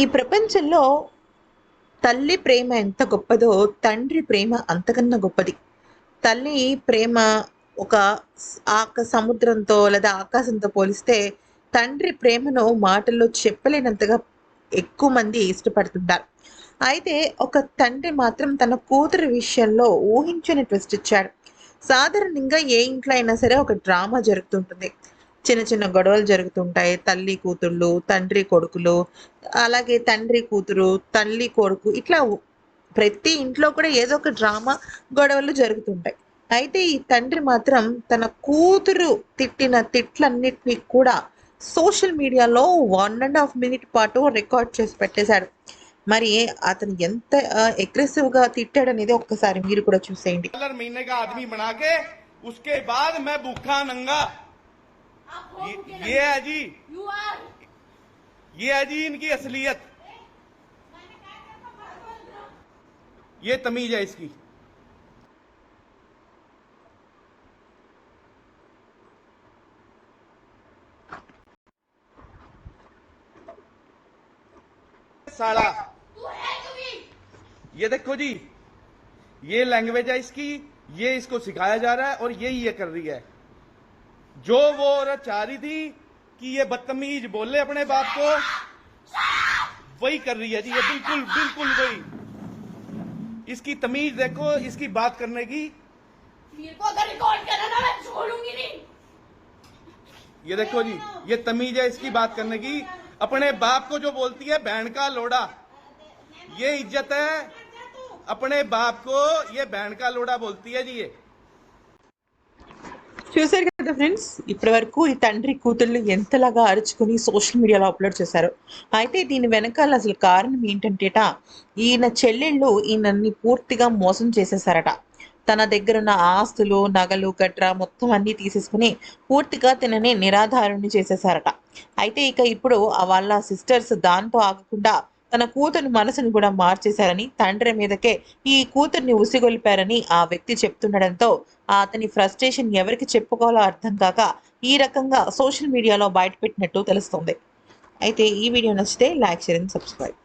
ఈ ప్రపంచంలో తల్లి ప్రేమ ఎంత గొప్పదో తండ్రి ప్రేమ అంతకన్నా గొప్పది. తల్లి ప్రేమ ఒక ఆక సముద్రంతో లేదా ఆకాశంతో పోలిస్తే తండ్రి ప్రేమను మాటల్లో చెప్పలేనంతగా ఎక్కువ మంది ఇష్టపడుతుంటారు. అయితే ఒక తండ్రి మాత్రం తన కూతురు విషయంలో ఊహించని ట్విస్ట్ ఇచ్చాడు. సాధారణంగా ఏ ఇంట్లో అయినా సరే ఒక డ్రామా జరుగుతుంటుంది. చిన్న చిన్న గొడవలు జరుగుతుంటాయి తల్లి కూతుళ్ళు తండ్రి కొడుకులు అలాగే తండ్రి కూతురు తల్లి కొడుకు ఇట్లా ప్రతి ఇంట్లో కూడా ఏదో ఒక డ్రామా గొడవలు జరుగుతుంటాయి అయితే ఈ తండ్రి మాత్రం తన కూతురు తిట్టిన తిట్లన్నిటినీ కూడా సోషల్ మీడియాలో వన్ అండ్ హాఫ్ మినిట్ పాటు రికార్డ్ చేసి పెట్టేశాడు మరి అతను ఎంత అగ్రెసివ్ గా తిట్టాడనేది ఒక్కసారి మీరు కూడా చూసేయండి डॉलर महीने का आदमी बना के उसके बाद मैं भूखा नंगा ये, ये है जी। ये है जी इनकी असलियत। ये तमीज है इसकी। साला. ये देखो जी ये लैंग्वेज है इसकी ये इसको सिखाया जा रहा है और यही ये कर रही है। जो वो औरत चाह रही थी कि ये बदतमीज बोले अपने बाप को वही कर रही है जी ये बिल्कुल बिल्कुल वही। इसकी तमीज देखो इसकी बात करने की। मेरे को अगर रिकॉर्ड करना ना मैं छोड़ूँगी नहीं। ये देखो जी ये तमीज है इसकी बात करने की। अपने बाप को जो बोलती है बहन का लोड़ा ये इज़्ज़त है। अपने बाप को ये बहन का लोड़ा बोलती है जी ये। చూశారు కదా ఫ్రెండ్స్? ఇప్పటి వరకు ఈ తండ్రి కూతుళ్ళు ఎంతలాగా అరుచుకుని సోషల్ మీడియాలో అప్లోడ్ చేశారు. అయితే దీని వెనకాల అసలు కారణం ఏంటంటేట ఈయన చెల్లెళ్ళు ఈయనని పూర్తిగా మోసం చేసేసారట తన దగ్గర ఉన్న ఆస్తులు నగలు గట్రా మొత్తం అన్నీ తీసేసుకుని పూర్తిగా తినని నిరాధారుణ్ణి చేసేసారట అయితే ఇక ఇప్పుడు ఆ వాళ్ళ సిస్టర్స్ దాంతో ఆగకుండా తన కూతురు మనసును కూడా మార్చేశారని తండ్రి మీదకే ఈ కూతుర్ని ఉసిగొల్పారని ఆ వ్యక్తి చెప్తుండడంతో అతని ఫ్రస్ట్రేషన్ ఎవరికి చెప్పుకోవాలో అర్థం కాక ఈ రకంగా సోషల్ మీడియాలో బయటపెట్టినట్టు తెలుస్తుంది. అయితే ఈ వీడియో నచ్చితే లైక్ షేర్ అండ్ సబ్స్క్రైబ్.